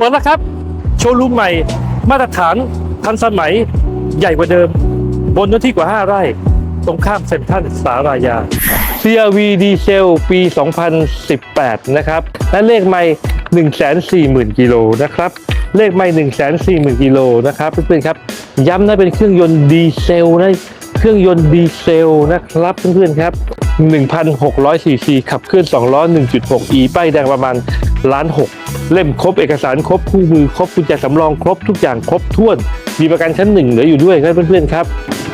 เปิดแล้วครับ โชว์รูมใหม่ มาตรฐานทันสมัยใหญ่กว่าเดิม บนเนื้อที่กว่า 5 ไร่ ตรงข้ามเซ็นทรัลสารายา CRV ดีเซลปี 2018 นะครับ และเลขไม่140,000 กิโลนะครับ เลขไม่140,000 กิโลนะครับเพื่อนๆครับ ย้ำนะเป็นเครื่องยนต์ดีเซลนะเครื่องยนต์ดีเซลนะครับเพื่อนๆครับ 1,600ซีซีขับเคลื่อน 2 ล้อ 1.6e ป้ายแดงประมาณ ล้านหกเล่มครบเอกสารครบคู่มือครบกุญแจสำรองครบทุกอย่างครบถ้วน มีประกันชั้นหนึ่งเหลืออยู่ด้วยครับเพื่อนๆครับ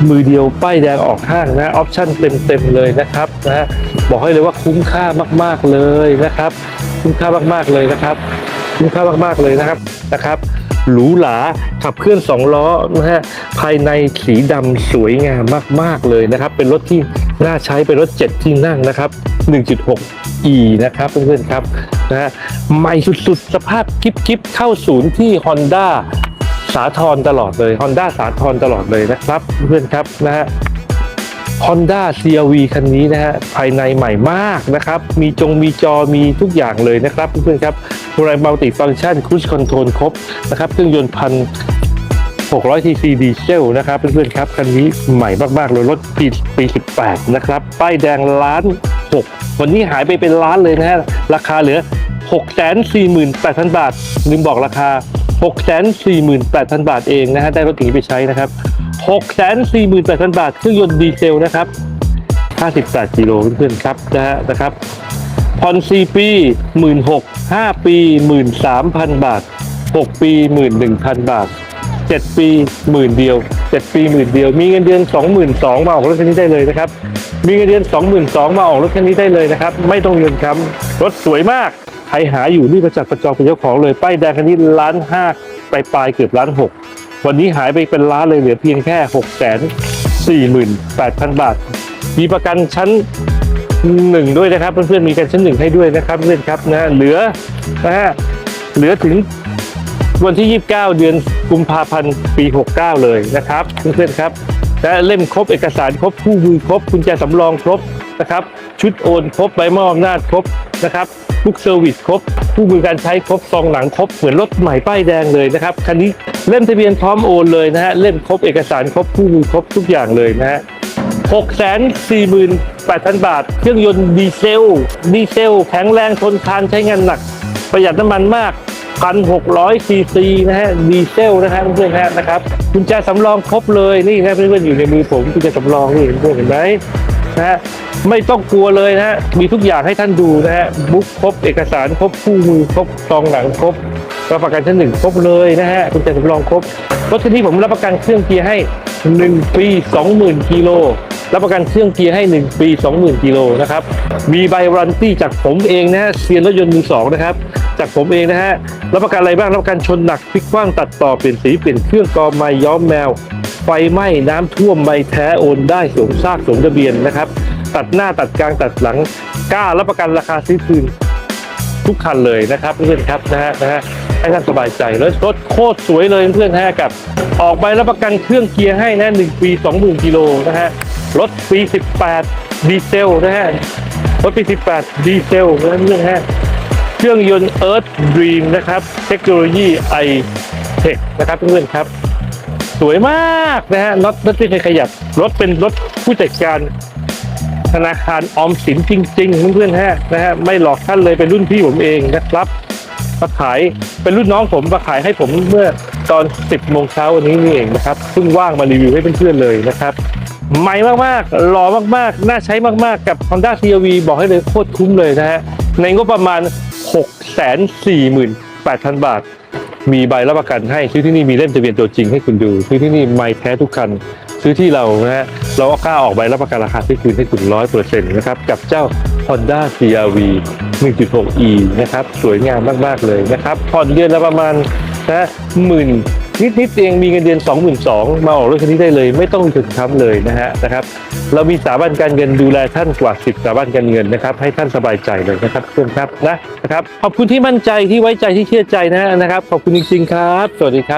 มือเดียวป้ายแดงออกห้างนะออปชั่นเต็มๆเลยนะครับนะฮะบอกให้เลยว่าคุ้มค่ามากๆเลยนะครับ คุ้มค่ามากๆเลยนะครับคุ้มค่ามากๆเลยนะครับนะครับหรูหราขับเคลื่อน 2 ล้อนะฮะภายในสีดำสวยงามมาก ๆ เลยนะครับ เป็นรถที่น่าใช้เป็นรถ 7 ที่นั่งนะครับ 1.6 e นะครับเพื่อนๆครับนะฮะใหม่สุดๆ สภาพกิ๊บๆเข้าศูนย์ที่ Honda สาทรตลอดเลย Honda สาทรตลอดเลยนะครับ เพื่อนๆครับนะฮะ Honda CRV คันนี้นะฮะภายในใหม่มากนะครับ มีจงมีจอมีทุกอย่างเลยนะครับเพื่อนๆครับพวงมาลัยมัลติฟังก์ชันครู i คอนโทรลครบนะครับเครื่องยนต์พัน600 cc ดีเซลนะครับเพื่อนๆครับคันนี้ใหม่มากๆเลยรถปีปี 18 นะครับ ป้ายแดงล้าน 6 วันนี้หายไปเป็นล้านเลยนะฮะ ราคาเหลือ 648,000 บาท ลืมบอกราคา 648,000 บาทเองนะฮะ ได้รถอย่างนี้ไปใช้นะครับ 648,000 บาท เครื่องยนต์ดีเซลนะครับ 58กิโลเพื่อนๆครับนะฮะนะครับผ่อน4ปี16,000 5ปี 13,000 บาท 6 ปี 11,000 บาท 7 ปีหมื่นเดียว 7 ปีหมื่นเดียว มีเงินเดือน 22,000มาออกรถคันนี้ได้เลยนะครับ มีเงินเดือน 22,000มาออกรถคันนี้ได้เลยนะครับ ไม่ต้องเงินค้ำรถสวยมาก ใครหาอยู่นี่ประจักษ์ประจองเป็นเจ้าของเลย ป้ายแดงคันนี้ล้านห้าปลายปลายเกือบล้านหกวันนี้หายไปเป็นล้านเลยเหลือเพียงแค่6 4 8 0 0 0บาท มีประกันชั้นหนึ่งด้วยนะครับ เพื่อนๆมีกันชั้นหนึ่งให้ด้วยนะครับเพื่อนครับนะเหลือนะฮะเหลือถึง วันที่ 29 เดือนกุมภาพันธ์ปี 69 เลยนะครับเพื่อนๆครับและเล่มครบเอกสารครบคู่มือครบกุญแจสำรองครบนะครับ ชุดโอนครบใบมอบอำนาจครบนะครับทุกเซอร์วิสครบคู่มือการใช้ครบซองหลังครบเหมือนรถใหม่ป้ายแดงเลยนะครับคันนี้เล่มทะเบียนพร้อมโอนเลยนะฮะเล่มครบเอกสารครบคู่มือครบทุกอย่างเลยนะฮะ648,000 บาท เครื่องยนต์ดีเซล ดีเซลแข็งแรงทนทานใช้งานหนัก ประหยัดน้ำมันมาก 1,600ซีซีนะฮะดีเซลนะฮะเพื่อนๆนะครับกุญแจสำรองครบเลยนี่นะเพื่อนๆอยู่ในมือผมกุญแจสำรองนี่เพื่อนๆเห็นไหมนะฮะไม่ต้องกลัวเลยนะฮะมีทุกอย่างให้ท่านดูนะฮะบุ๊กครบเอกสารครบคู่มือครบซองหนังครบรับประกันชั้นหนึ่งครบเลยนะฮะกุญแจสำรองครบรถคันนี้ผมรับประกันเครื่องเกียร์ให้ 1 ปี 20,000กิโลรับประกันเครื่องเกียร์ให้ 1 ปี 20,000กิโลนะครับ มีใบวารันตี้จากผมเองนะฮะเซียนรถยนต์มือสองนะครับ จากผมเองนะฮะ รับประกันอะไรบ้าง รับประกันชนหนักพลิกกว้างตัดต่อเปลี่ยนสีเปลี่ยนเครื่องกอไม้ย้อมแมว ไฟไหม้น้ำท่วมไม่แท้โอนได้สมซากสมทะเบียนนะครับ ตัดหน้าตัดกลางตัดหลังกล้ารับประกันราคาซื้อคืนทุกคันเลยนะครับเพื่อนครับนะฮะนะฮะให้ท่านสบายใจแล้วรถโคตรสวยเลยเพื่อนฮะกับ ออกใบรับประกันเครื่องเกียร์ให้นะ1ปี20,000กิโลนะฮะรถปี 18 ดีเซลนะฮะรถปี 18 ดีเซลนะเพื่อนฮะ เครื่องยนต์ Earth Dream นะครับ เทคโนโลยี i Tech นะครับเพื่อนๆครับ สวยมากนะฮะรถรถที่เคยขยับ รถเป็นรถผู้จัดการธนาคารออมสินจริงๆเพื่อนๆฮะนะฮะไม่หลอกท่านเลยเป็นรุ่นพี่ผมเองนะครับมาขายเป็นรุ่นน้องผมมาขายให้ผมเมื่อตอน 10โมงเช้าวันนี้นี่เองนะครับเพิ่งว่างมารีวิวให้เพื่อนๆเลยนะครับใหม่มากๆหล่อมากๆ น่าใช้มากๆ กับ Honda CRV บอกให้เลยโคตรคุ้มเลยนะฮะในงบประมาณ 648,000 บาท มีใบรับประกันให้ซื้อที่นี่มีเล่มทะเบียนตัวจริงให้คุณดู ซื้อที่นี่ไม่แท้ทุกคัน ซื้อที่เรานะฮะเราก็กล้าออกใบรับประกันราคาที่คืนให้คุณร้อยเปอร์เซ็นต์นะครับกับเจ้า Honda CRV 1.6e นะครับสวยงามมากๆเลยนะครับผ่อนเดือนละประมาณนะหมื่น นิดๆเองมีเงินเดือน 22,000มาออกรถคันนี้ได้เลย ไม่ต้องถึงค้ำเลยนะฮะนะครับ เรามีสถาบันการเงินดูแลท่านกว่า 10สถาบันการเงินนะครับ ให้ท่านสบายใจเลยนะครับเพื่อนครับนะนะครับขอบคุณที่มั่นใจที่ไว้ใจที่เชื่อใจนะนะครับ ขอบคุณจริงๆครับ สวัสดีครับ